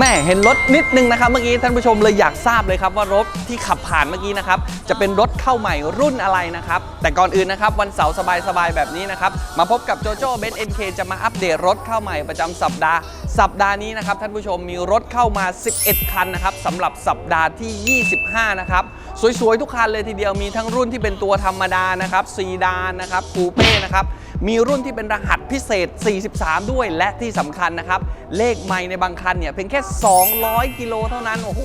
แม่เห็นรถนิดนึงนะครับเมื่อกี้ท่านผู้ชมเลยอยากทราบเลยครับว่ารถที่ขับผ่านเมื่อกี้นะครับจะเป็นรถเข้าใหม่รุ่นอะไรนะครับแต่ก่อนอื่นนะครับวันเสาร์สบายๆแบบนี้นะครับมาพบกับโจโจ้เบนเอ็นเคจะมาอัปเดตรถเข้าใหม่ประจำสัปดาห์ สัปดาห์นี้นะครับท่านผู้ชมมีรถเข้ามา 11 คันนะครับสำหรับสัปดาห์ที่ 25 นะครับสวยๆทุกคันเลยทีเดียวมีทั้งรุ่นที่เป็นตัวธรรมดานะครับซีดานนะครับคูเป้นะครับ มีรุ่นที่เป็นรหัสพิเศษ 43 ด้วย และที่สำคัญนะครับ เลขไม่ในบางคันเนี่ยเพียงแค่ 200 กิโลเท่านั้น โอ้โห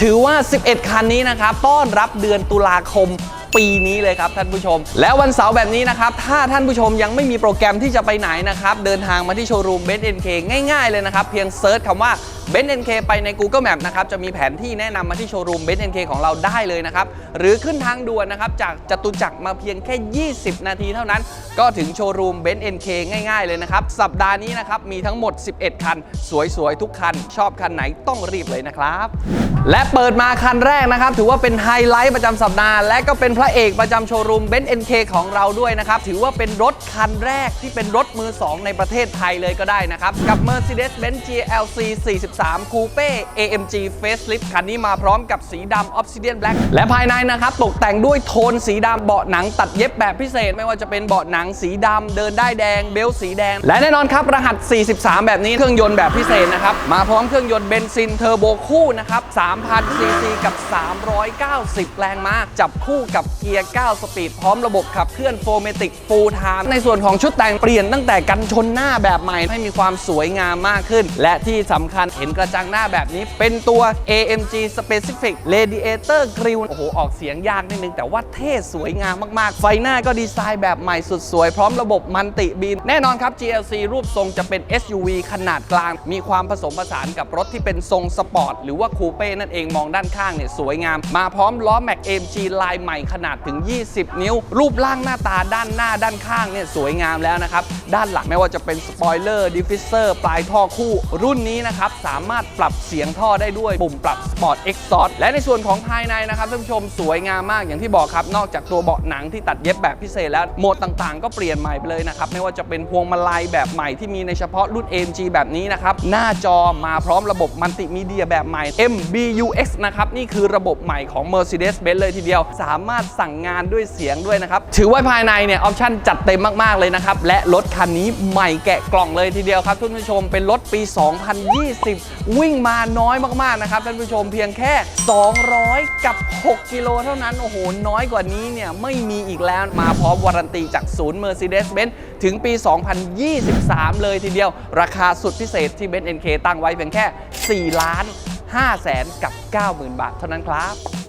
ถือว่า 11 คันนี้นะครับ ต้อนรับเดือนตุลาคมปีนี้เลยครับท่านผู้ชม แล้ววันเสาร์แบบนี้นะครับ ถ้าท่านผู้ชมยังไม่มีโปรแกรมที่จะไปไหนนะครับ เดินทางมาที่โชว์รูมเบนซ์เอ็นเคง่ายๆเลยนะครับ เพียงเซิร์ชคำว่าเบนซ์เอ็นเคไปใน Google Map นะครับจะมีแผนที่แนะนำมาที่โชว์รูมเบนซ์เอ็นเคของเราได้เลยนะครับ หรือขึ้นทางด่วนนะครับจากจตุจักรมาเพียงแค่ 20 นาทีเท่านั้น ก็ถึงโชว์รูมเบนซ์เอ็นเคง่ายๆเลยนะครับ สัปดาห์นี้นะครับมีทั้งหมด 11 คัน สวยๆ ทุกคัน ชอบคันไหนต้องรีบเลยนะครับ และเปิดมาคันแรกนะครับ ถือว่าเป็นไฮไลท์ประจำสัปดาห์ และก็เป็นพระเอกประจำโชว์รูมเบนซ์เอ็นเคของเราด้วยนะครับถือว่าเป็นรถคันแรกที่เป็นรถมือ 2 ในประเทศไทยเลยก็ได้นะครับกับ Mercedes-Benz GLC 43 Coupe AMG Facelift คันนี้มาพร้อมกับสีดำ Obsidian Black และภายในนะครับ ตกแต่งด้วยโทนสีดำเบาะหนังตัดเย็บแบบพิเศษ ไม่ว่าจะเป็นเบาะหนังสีดำเดินได้แดงเบลสีแดง และแน่นอนครับ รหัส 43 แบบนี้เครื่องยนต์แบบพิเศษนะครับ มาพร้อมเครื่องยนต์เบนซินเทอร์โบคู่นะครับ3,000ซีซีกับ 390 แรงม้าจับคู่กับเกียร์ 9 สปีดพร้อมระบบขับเคลื่อนโฟเมติกฟูลไทม์ในส่วนของชุดแต่งเปลี่ยนตั้งแต่กันชนหน้าแบบใหม่ให้มีความสวยงามมากขึ้น และที่สำคัญเห็นกระจังหน้าแบบนี้ เป็นตัว AMG Specific Radiator Grille โอ้โห ออกเสียงยากนิดนึง แต่ว่าเท่สวยงามมาก ๆ ไฟหน้าก็ดีไซน์แบบใหม่สุดสวย พร้อมระบบมันติบีม แน่นอนครับ GLC รูปทรงจะเป็น SUV ขนาดกลาง มีความผสมผสานกับรถที่เป็นทรงสปอร์ต หรือว่าคูเป้นั่นเองมองด้านข้างเนี่ยสวยงาม มาพร้อมล้อแม็ก AMG ลายใหม่ขนาดถึง 20 นิ้ว รูปร่างหน้าตาด้านหน้าด้านข้างเนี่ยสวยงามแล้วนะครับด้านหลังไม่ว่าจะเป็นสปอยเลอร์ดิฟฟิเซอร์ปลายท่อคู่รุ่นนี้นะครับสามารถปรับเสียงท่อได้ด้วยปุ่มปรับ Sport Exhaust และในส่วนของภายในนะครับท่านผู้ชมสวยงามมากอย่างที่บอกครับ นอกจากตัวเบาะหนังที่ตัดเย็บแบบพิเศษแล้วโหมดต่างๆ ก็เปลี่ยนใหม่ไปเลยนะครับ ไม่ว่าจะเป็นพวงมาลัยแบบใหม่ที่มีในเฉพาะรุ่น AMG แบบนี้นะครับ หน้าจอมาพร้อมระบบมัลติมีเดียแบบใหม่ MBUX นะครับ นี่คือระบบใหม่ของ Mercedes-Benz เลยทีเดียว สามารถสั่งงานด้วยเสียงด้วยนะครับ ถือว่าภายในเนี่ย ออปชั่นจัดเต็มมากๆเลยนะครับ และรถคันนี้ใหม่แกะกล่องเลยทีเดียวครับท่านผู้ชมเป็นรถปี 2020วิ่งมาน้อยมากๆนะครับท่านผู้ชมเพียงแค่ 200 กับ 6 กิโลเท่านั้น โอ้โห น้อยกว่านี้เนี่ยไม่มีอีกแล้วมาพร้อมวารันตีจากศูนย์ Mercedes-Benz ถึงปี 2023 เลยทีเดียว ราคาสุดพิเศษที่ Benz NK ตั้งไว้เพียงแค่ 4 ล้าน5แสนกับ 90,000 บาทเท่านั้นครับ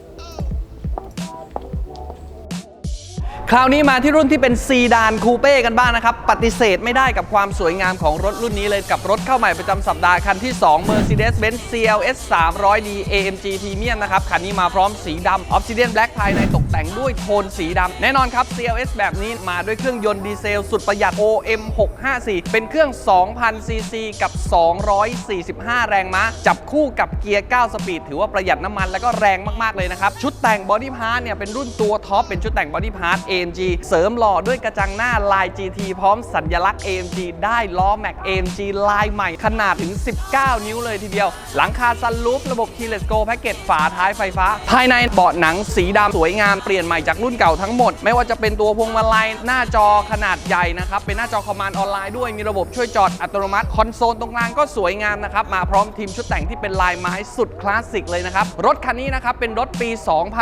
คราวนี้มาที่รุ่นที่เป็นซีดานคูเป้กันบ้างนะครับ ปฏิเสธไม่ได้กับความสวยงามของรถรุ่นนี้เลยกับรถเข้าใหม่ประจำสัปดาห์คันที่ 2 Mercedes-Benz CLS 300D AMG Premium นะครับ คันนี้มาพร้อมสีดำ Obsidian Black ภายในตกแต่งด้วยโทนสีดำ แน่นอนครับ CLS แบบนี้มาด้วยเครื่องยนต์ดีเซลสุดประหยัด OM 654เป็นเครื่อง 2,000ซีซีกับ 245 แรงม้า จับคู่กับเกียร์ 9 สปีด ถือว่าประหยัดน้ำมันแล้วก็แรงมากๆเลยนะครับชุดแต่งบอดี้พาร์ทเนี่ยเป็นรุ่นตัวท็อปเป็นชุดแต่งบอดี้พาร์ท AMG เสริมหล่อด้วยกระจังหน้าลาย GT พร้อมสัญลักษณ์ AMG ได้ล้อแม็ก AMG ลายใหม่ขนาดถึง 19 นิ้วเลยทีเดียว หลังคาซันรูฟระบบ Keyless Go แพ็กเกจฝาท้ายไฟฟ้า ภายในเบาะหนังสีดำสวยงามเปลี่ยนใหม่จากรุ่นเก่าทั้งหมด ไม่ว่าจะเป็นตัวพวงมาลัยหน้าจอขนาดใหญ่นะครับ เป็นหน้าจอคอมมานด์ออนไลน์ด้วยมีระบบช่วยจอดอัตโนมัติคอนโซลตรงกลางก็สวยงามนะครับ มาพร้อมทีมชุดแต่งที่เป็นลายไม้สุดคลาสสิกเลยนะครับรถคันนี้นะครับเป็นรถปี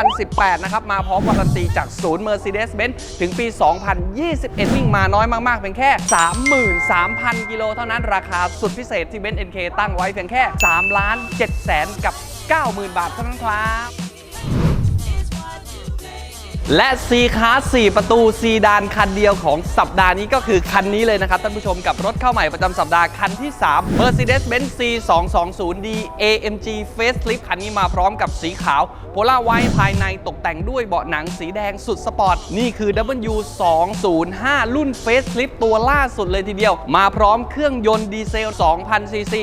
2018 นะครับมาพร้อมวารันตีจากศูนย์ Mercedes-Benz ถึงปี 2021 วิ่งมาน้อยมาก ๆเพียงแค่ 33,000 กิโลเท่านั้นราคาสุดพิเศษที่ Benz NK ตั้งไว้เพียงแค่ 3 ล้าน7แสนกับ 90,000 บาทเท่านั้นครับ และ C Class 4ประตูซีดานคันเดียวของสัปดาห์นี้ก็คือคันนี้เลยนะครับท่านผู้ชมกับรถเข้าใหม่ประจำสัปดาห์คันที่ 3 Mercedes-Benz C 2 2 0 D AMG Facelift คันนี้มาพร้อมกับสีขาวโพล่าไวท์ภายในตกแต่งด้วยเบาะหนังสีแดงสุดสปอร์ต นี่คือ W 2 0 5 รุ่น Facelift ตัวล่าสุดเลยทีเดียว มาพร้อมเครื่องยนต์ดีเซล 2,000ซีซี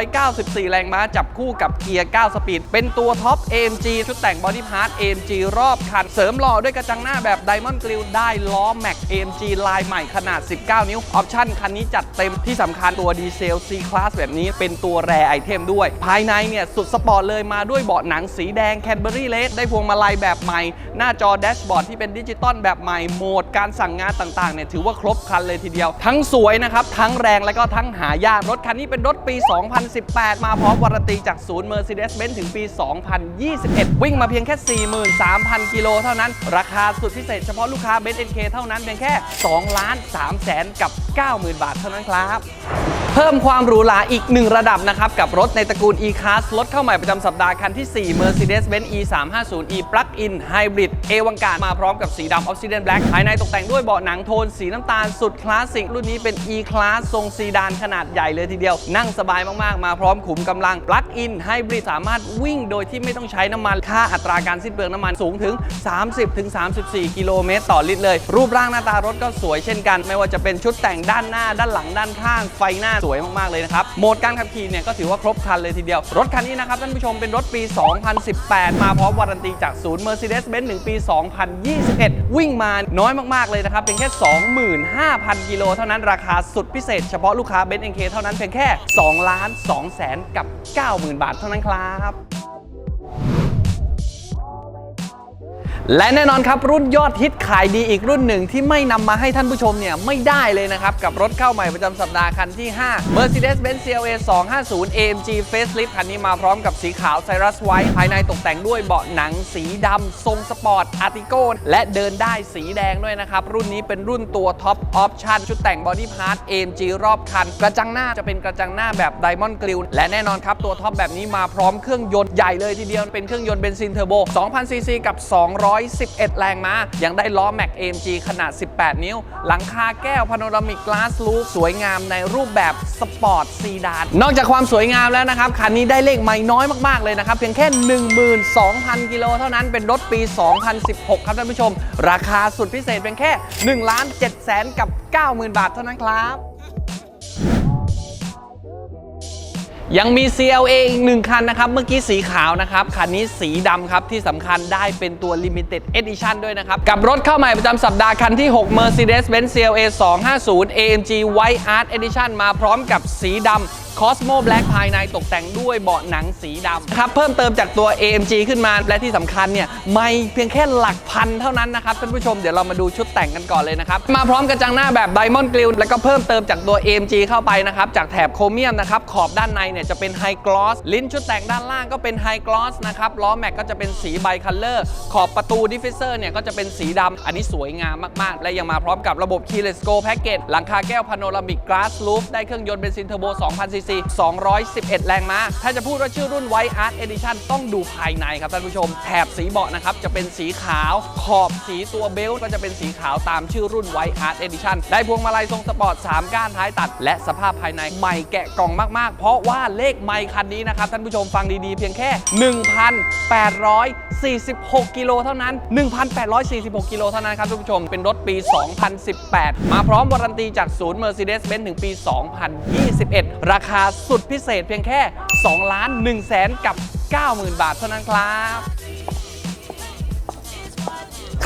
194 แรงม้าจับคู่กับเกียร์ 9 สปีด เป็นตัวท็อป AMG ชุดแต่งบอดี้พาร์ท AMG รอบคันเสริมหล่อด้วยกระจังหน้าแบบ Diamond Grill ได้ล้อ Mac AMG ลายใหม่ขนาด 19 นิ้ว ออปชั่นคันนี้จัดเต็มที่สำคัญตัวดีเซล C Class แบบนี้เป็นตัวแรไอเทมด้วย ภายในเนี่ย สุดสปอร์ตเลยมาด้วยเบาะหนังสีแดง Cadbury Red ได้พวงมาลัยแบบใหม่ หน้าจอแดชบอร์ดที่เป็นดิจิตอลแบบใหม่โหมดการสั่งงานต่างๆเนี่ยถือว่าครบคันเลยทีเดียว ทั้งสวยนะครับ ทั้งแรงและก็ทั้งหายากรถคันนี้เป็นรถปี 2018 มาพร้อมวารันตีจากศูนย์ Mercedes-Benz ถึงปี 2021 วิ่งมาเพียงแค่ 43,000 กิโลเท่านั้นราคาสุดพิเศษเฉพาะลูกค้าเบสเอ็นเคเท่านั้นเพียงแค่2ล้าน3แสนกับ 90,000 บาทเท่านั้นครับเพิ่มความหรูหราอีกหนึ่งระดับนะครับ กับรถในตระกูล E-Class รถเข้าใหม่ประจำสัปดาห์คันที่ 4 Mercedes-Benz E350e Plug-in Hybrid เอวังการมาพร้อมกับสีดำ Obsidian Black ภายในตกแต่งด้วยเบาะหนังโทนสีน้ำตาลสุดคลาสสิก รุ่นนี้เป็น E-Class ทรงซีดานขนาดใหญ่เลยทีเดียว นั่งสบายมาก ๆ มาพร้อมขุมกำลัง Plug-in Hybrid สามารถวิ่งโดยที่ไม่ต้องใช้น้ำมันค่าอัตราการสิ้นเปลืองน้ำมันสูงถึง 30-34 กิโลเมตรต่อลิตรเลย รูปร่างหน้าตารถก็สวยเช่นกัน ไม่ว่าจะเป็นชุดแต่งด้านหน้า ด้านหลังด้านข้างไฟหน้าสวยมากๆเลยนะครับ โหมดการขับขี่เนี่ยก็ถือว่าครบคันเลยทีเดียว รถคันนี้นะครับท่านผู้ชมเป็นรถปี 2018 มาพร้อมวารันตีจากศูนย์ Mercedes-Benz ถึงปี 2021 วิ่งมาน้อยมากๆเลยนะครับเพียงแค่ 25,000 กิโลเท่านั้นราคาสุดพิเศษเฉพาะลูกค้า Benz NK เท่านั้นเพียงแค่ 2 ล้าน2แสนกับ 90,000 บาทเท่านั้นครับ และแน่นอนครับรุ่นยอดฮิตขายดีอีกรุ่นหนึ่งที่ไม่นำมาให้ท่านผู้ชมเนี่ยไม่ได้เลยนะครับ กับรถเข้าใหม่ประจำสัปดาห์คันที่ 5 Mercedes-Benz CLA 250 AMG Facelift คันนี้มาพร้อมกับสีขาว Cyrus White ภายในตกแต่งด้วยเบาะหนังสีดำทรงสปอร์ตอาร์ติโกและเดินได้สีแดงด้วยนะครับ รุ่นนี้เป็นรุ่นตัวท็อปออปชั่นชุดแต่งบอดี้พาร์ท AMG รอบคัน กระจังหน้าจะเป็นกระจังหน้าแบบ Diamond g r i l l และแน่นอนครับตัวท็อปแบบนี้มาพร้อมเครื่องยนต์ใหญ่เลยทีเดียวเป็นเครื่องยนต์เบนซินเทอร์โบ2,000ซีซีกับ211 แรงม้า ยังได้ล้อ Mac AMG ขนาด 18 นิ้ว หลังคาแก้วพาโนรามิกกลาสลูปสวยงามในรูปแบบสปอร์ตซีดานนอกจากความสวยงามแล้วนะครับ คันนี้ได้เลขไม่น้อยมากๆเลยนะครับ เพียงแค่ 12,000 กิโลเท่านั้นเป็นรถปี 2016 ครับท่านผู้ชม ราคาสุดพิเศษเพียงแค่1ล้าน7แสนกับ 90,000 บาทเท่านั้นครับ ยังมี CLA อีกหนึ่งคันนะครับ เมื่อกี้สีขาวนะครับ คันนี้สีดำครับ ที่สำคัญได้เป็นตัว Limited Edition ด้วยนะครับ กับรถเข้าใหม่ประจำสัปดาห์คันที่ 6 Mercedes-Benz CLA 250 AMG White Art Edition มาพร้อมกับสีดำ Cosmo Black ภายในตกแต่งด้วยเบาะหนังสีดำครับเพิ่มเติมจากตัว AMG ขึ้นมาและที่สำคัญเนี่ยไม่เพียงแค่หลักพันเท่านั้นนะครับท่านผู้ชมเดี๋ยวเรามาดูชุดแต่งกันก่อนเลยนะครับ มาพร้อมกระจังหน้าแบบ Diamond Grill แล้วก็เพิ่มเติมจากตัว AMG เข้าไปนะครับ จากแถบโครเมียมนะครับ ขอบด้านในเนี่ยจะเป็น High Gloss ลิ้นชุดแต่งด้านล่างก็เป็น High Gloss นะครับล้อแม็กก็จะเป็นสีไบคัลเลอร์ขอบประตูดิฟฟิเซอร์เนี่ยก็จะเป็นสีดำอันนี้สวยงามมากๆ และยังมาพร้อมกับระบบ Keyless Go Package หลังคาแก้วพาโนรามิก Glass Roof ได้เครื่องยนต์เบนซินเทอร์โบ2,000ซีซี211 แรงม้า ถ้าจะพูดว่าชื่อรุ่น White Art Edition ต้องดูภายในครับท่านผู้ชม แถบสีเบาะนะครับ จะเป็นสีขาว ขอบสีตัวเบลต์ก็จะเป็นสีขาวตามชื่อรุ่น White Art Edition ได้พวงมาลัยทรงสปอร์ต 3 ก้านท้ายตัด และสภาพภายในใหม่แกะกล่องมากๆ เพราะว่าเลขไมค์คันนี้นะครับ ท่านผู้ชมฟังดีๆ เพียงแค่ 1,846 กิโลเท่านั้น 1,846 กิโลเท่านั้นครับท่านผู้ชม เป็นรถปี 2018 มาพร้อมวารันตีจากศูนย์ Mercedes-Benz ถึงปี 2021 ราคาสุดพิเศษเพียงแค่ 2 ล้าน1แสนกับ 90,000 บาทเท่านั้นครับ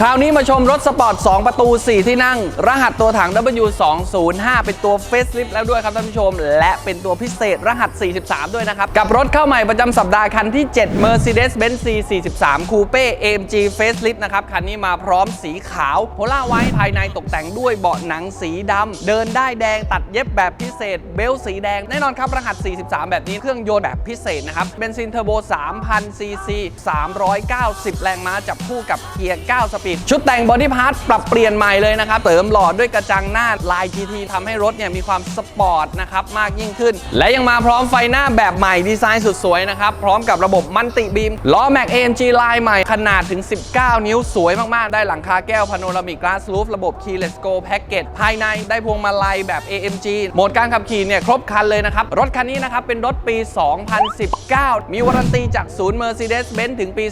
คราวนี้มาชมรถสปอร์ต 2 ประตู 4 ที่นั่ง รหัสตัวถัง W205 เป็นตัวเฟสลิฟแล้วด้วยครับท่านผู้ชม และเป็นตัวพิเศษรหัส 43 ด้วยนะครับ กับรถเข้าใหม่ประจำสัปดาห์คันที่ 7 Mercedes-Benz C43 Coupe AMG Facelift นะครับ คันนี้มาพร้อมสีขาวโพล่าไว้ภายในตกแต่งด้วยเบาะหนังสีดำเดินได้แดงตัดเย็บแบบพิเศษ เบลต์สีแดง แน่นอนครับรหัส 43 แบบนี้เครื่องยนต์แบบพิเศษนะครับเบนซินเทอร์โบ3,000ซีซี390 แรงม้าจับคู่กับเกียร์9สปีดชุดแต่งบอดี้พาร์ทปรับเปลี่ยนใหม่เลยนะครับเติมหลอดด้วยกระจังหน้าลาย GT ทำให้รถเนี่ยมีความสปอร์ตนะครับมากยิ่งขึ้น และยังมาพร้อมไฟหน้าแบบใหม่ดีไซน์สุดสวยนะครับพร้อมกับระบบมันติบีมล้อ Mac AMG ลายใหม่ขนาดถึง 19 นิ้วสวยมากๆ ได้หลังคาแก้วพาโนรามิกกลาสลูฟระบบ Keyless Go Package ภายในได้พวงมาลัยแบบ AMG โหมดการขับขี่เนี่ยครบคันเลยนะครับรถคันนี้นะครับเป็นรถปี 2019 มีวารันตีจากศูนย์ Mercedes-Benz ถึงปี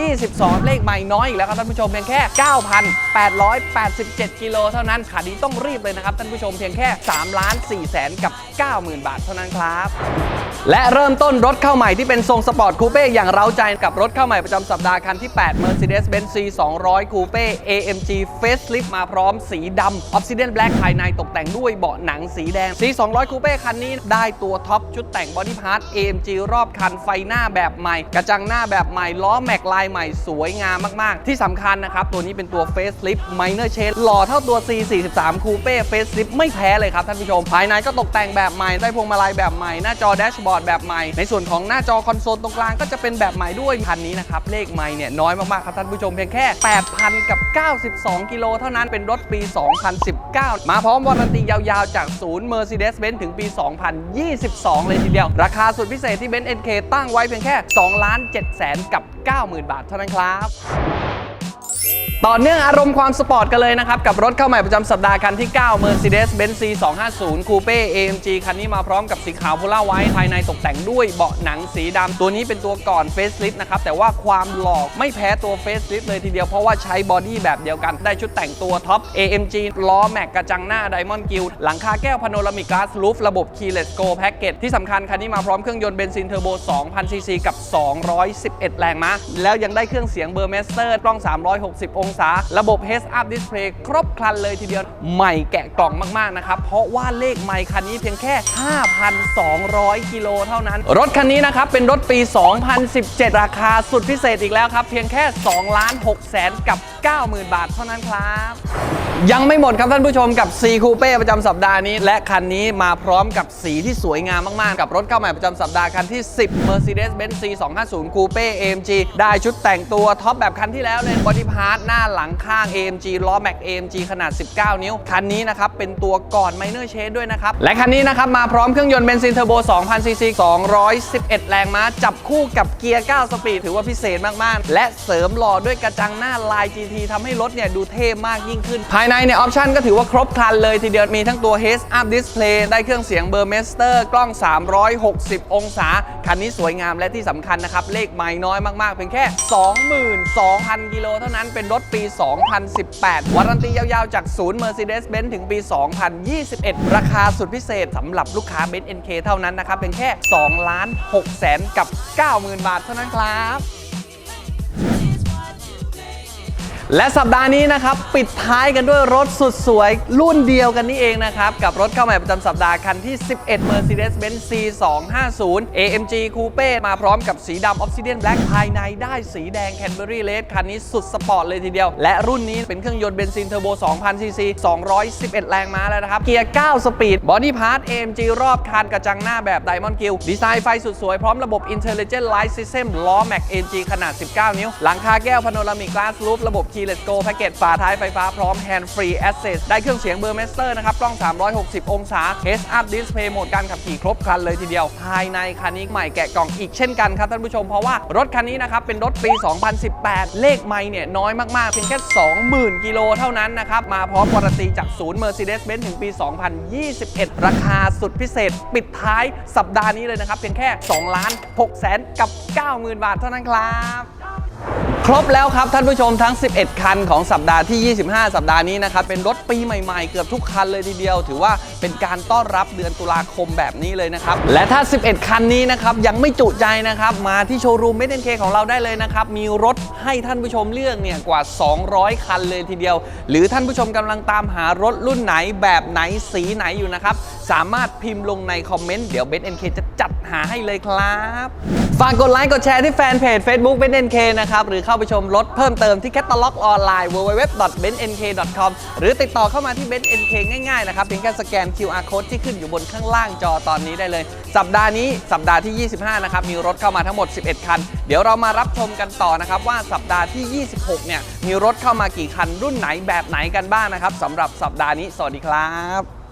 2022 เลขใหม่น้อยอีกแล้วครับท่านผู้ชมเพียงงแค่ 9,887 กิโลเท่านั้นขานี้ต้องรีบเลยนะครับท่านผู้ชมเพียงแค่3ล้าน4แสนกับ 90,000 บาทเท่านั้นครับ และเริ่มต้นรถเข้าใหม่ที่เป็นทรงสปอร์ตคูเป้อย่างเร้าใจกับรถเข้าใหม่ประจำสัปดาห์คันที่ 8 Mercedes-Benz C 200 Coupe AMG Facelift มาพร้อมสีดำ Obsidian Black ภายในตกแต่งด้วยเบาะหนังสีแดง C 200 Coupe คันนี้ได้ตัวท็อปชุดแต่งบอดี้พาร์ท AMG รอบคันไฟหน้าแบบใหม่ กระจังหน้าแบบใหม่ ล้อแม็กลายใหม่สวยงามมาก ๆ ที่สำคัญนะครับครับ ตัวนี้เป็นตัว Facelift Minor Change หล่อเท่าตัว C 43 Coupe Facelift ไม่แพ้เลยครับท่านผู้ชม ภายในก็ตกแต่งแบบใหม่ ได้พวงมาลัยแบบใหม่ หน้าจอแดชบอร์ดแบบใหม่ ในส่วนของหน้าจอคอนโซลตรงกลางก็จะเป็นแบบใหม่ด้วยคันนี้นะครับ เลขไม่เนี่ยน้อยมากๆครับท่านผู้ชมเพียงแค่ 8,000 กับ 92 กิโลเท่านั้น เป็นรถปี 2019 มาพร้อมวารันตียาวๆ จากศูนย์ Mercedes-Benz ถึงปี 2022 เลยทีเดียว ราคาสุดพิเศษที่ Benz NK ตั้งไว้เพียงแค่ 2 ล้าน7แสนกับ 90,000 บาทเท่านั้นครับ ต่อเนื่องอารมณ์ความสปอร์ตกันเลยนะครับ กับรถเข้าใหม่ประจำสัปดาห์คันที่ 9 Mercedes-Benz C 250 Coupe AMG คันนี้มาพร้อมกับสีขาวโพล่าไว้ภายในตกแต่งด้วยเบาะหนังสีดำตัวนี้เป็นตัวก่อน Facelift นะครับ แต่ว่าความหลอกไม่แพ้ตัว Facelift เลยทีเดียวเพราะว่าใช้บอดี้แบบเดียวกัน ได้ชุดแต่งตัวท็อป AMG ล้อแม็กกระจังหน้า Diamond Grill หลังคาแก้วพาโนรามิก Glass Roof ระบบ Keyless Go Package ที่สำคัญคันนี้มาพร้อมเครื่องยนต์เบนซินเทอร์โบ2,000ซีซีกับ 211 แรงม้าแล้วยังได้เครื่องเสียงเบอร์เมสเตอร์กล้อง 360 องศา ระบบ Heads Up Display ครบครันเลยทีเดียว ใหม่แกะกล่องมาก ๆ นะครับ เพราะว่าเลขใหม่คันนี้เพียงแค่ 5,200 กิโลเท่านั้น รถคันนี้นะครับ เป็นรถปี 2017 ราคาสุดพิเศษอีกแล้วครับ เพียงแค่2ล้าน6แสนกับ 90,000 บาทเท่านั้นครับยังไม่หมดครับท่านผู้ชมกับ C Coupe ประจำสัปดาห์นี้ และคันนี้มาพร้อมกับสีที่สวยงามมาก ๆ กับรถเข้าใหม่ประจำสัปดาห์คันที่ 10 Mercedes-Benz C 250 Coupe AMG ได้ชุดแต่งตัวท็อปแบบคันที่แล้วเลยบอดี้พาร์ทหน้าหลังข้าง AMG ล้อแม็ก AMG ขนาด 19 นิ้ว คันนี้นะครับ เป็นตัวก่อน Minor Change ด้วยนะครับ และคันนี้นะครับ มาพร้อมเครื่องยนต์เบนซินเทอร์โบ 2,000 ซีซี 211 แรงม้า จับคู่กับเกียร์ 9 สปีด ถือว่าพิเศษมาก ๆ และเสริมหล่อด้วยกระจังหน้าลาย GT ทำให้รถเนี่ยดูเท่มากยิ่งขึ้น ภายในเนี่ยออปชั่นก็ถือว่าครบครันเลยทีเดียวมีทั้งตัว Head Up Display ได้เครื่องเสียงเบอร์เมสเตอร์กล้อง 360 องศา คันนี้สวยงามและที่สำคัญนะครับเลขไม่น้อยมากๆเพียงแค่ 22,000 กิโลเท่านั้นเป็นรถปี 2018 วารันตียาวๆ จากศูนย์ Mercedes-Benz ถึงปี 2021 ราคาสุดพิเศษสำหรับลูกค้า Benz NK เท่านั้นนะครับเป็นแค่ 2 ล้าน6แสนกับ 90,000 บาทเท่านั้นครับ และสัปดาห์นี้นะครับปิดท้ายกันด้วยรถสุดสวยรุ่นเดียวกันนี่เองนะครับ กับรถเข้าใหม่ประจำสัปดาห์คันที่ 11 Mercedes-Benz C 250 AMG Coupe มาพร้อมกับสีดำ Obsidian Black ภายในได้สีแดง Canberry Red คันนี้สุดสปอร์ตเลยทีเดียว และรุ่นนี้เป็นเครื่องยนต์เบนซินเทอร์โบ 2,000ซีซี211 แรงม้าแล้วนะครับ เกียร์ 9 สปีด บอดี้พาร์ท AMG รอบคันกระจังหน้าแบบ Diamond Grill ดีไซน์ไฟสุดสวยพร้อมระบบ Intelligent Light System ล้อ Mac AMG ขนาด 19 นิ้ว หลังคาแก้วพาโนรามิก Glass Roof ระบบ Keyless Go Package ฝาท้ายไฟฟ้าพร้อม Hand Free Access ได้เครื่องเสียงเบอร์เมสเตอร์นะครับกล้อง 360 องศา Heads Up Display โหมดการขับขี่ครบครันเลยทีเดียว ภายในคันนี้ใหม่แกะกล่องอีกเช่นกันครับท่านผู้ชมเพราะว่ารถคันนี้นะครับเป็นรถปี 2018 เลขไม่เนี่ยน้อยมากๆเพียงแค่ 20,000 กิโลเท่านั้นนะครับมาพร้อมวารันตีจากศูนย์ Mercedes-Benz ถึงปี 2021 ราคาสุดพิเศษ ปิดท้ายสัปดาห์นี้เลยนะครับเพียงแค่2ล้าน6แสนกับ 90,000 บาทเท่านั้นครับ ครบแล้วครับท่านผู้ชมทั้ง 11 คันของสัปดาห์ที่ 25 สัปดาห์นี้นะครับเป็นรถปีใหม่ๆ เกือบทุกคันเลยทีเดียว ถือว่าเป็นการต้อนรับเดือนตุลาคมแบบนี้เลยนะครับ และถ้า 11 คันนี้นะครับยังไม่จุใจนะครับ มาที่โชว์รูมเมดเ k ของเราได้เลยนะครับ มีรถให้ท่านผู้ชมเลือกเนี่ยกว่า 200 คันเลยทีเดียว หรือท่านผู้ชมกำลังตามหารถรุ่นไหนแบบไหนสีไหนอยู่นะครับสามารถพิมพ์ลงในคอมเมนต์เดี๋ยวเบนเ k จะจัดหาให้เลยครับ ฝากกดไลค์กดแชร์ที่แฟนเพจ Facebook b e n n k นะครับ หรือเข้าไปชมรถเพิ่มเติมที่แคตตาล็อกออนไลน์ www.bennk.com หรือติดต่อเข้ามาที่ b e n k ง่ายๆ นะครับเพียงแค่สแกน QR code ที่ขึ้นอยู่บนข้างล่างจอตอนนี้ได้เลย สัปดาห์นี้สัปดาห์ที่ 25 นะครับ มีรถเข้ามาทั้งหมด 11 คัน เดี๋ยวเรามารับชมกันต่อนะครับว่าสัปดาห์ที่ 26 เนี่ยมีรถเข้ามากี่คันรุ่นไหนแบบไหนกันบ้างนะครับสำหรับสัปดาห์นี้ สวัสดีครับ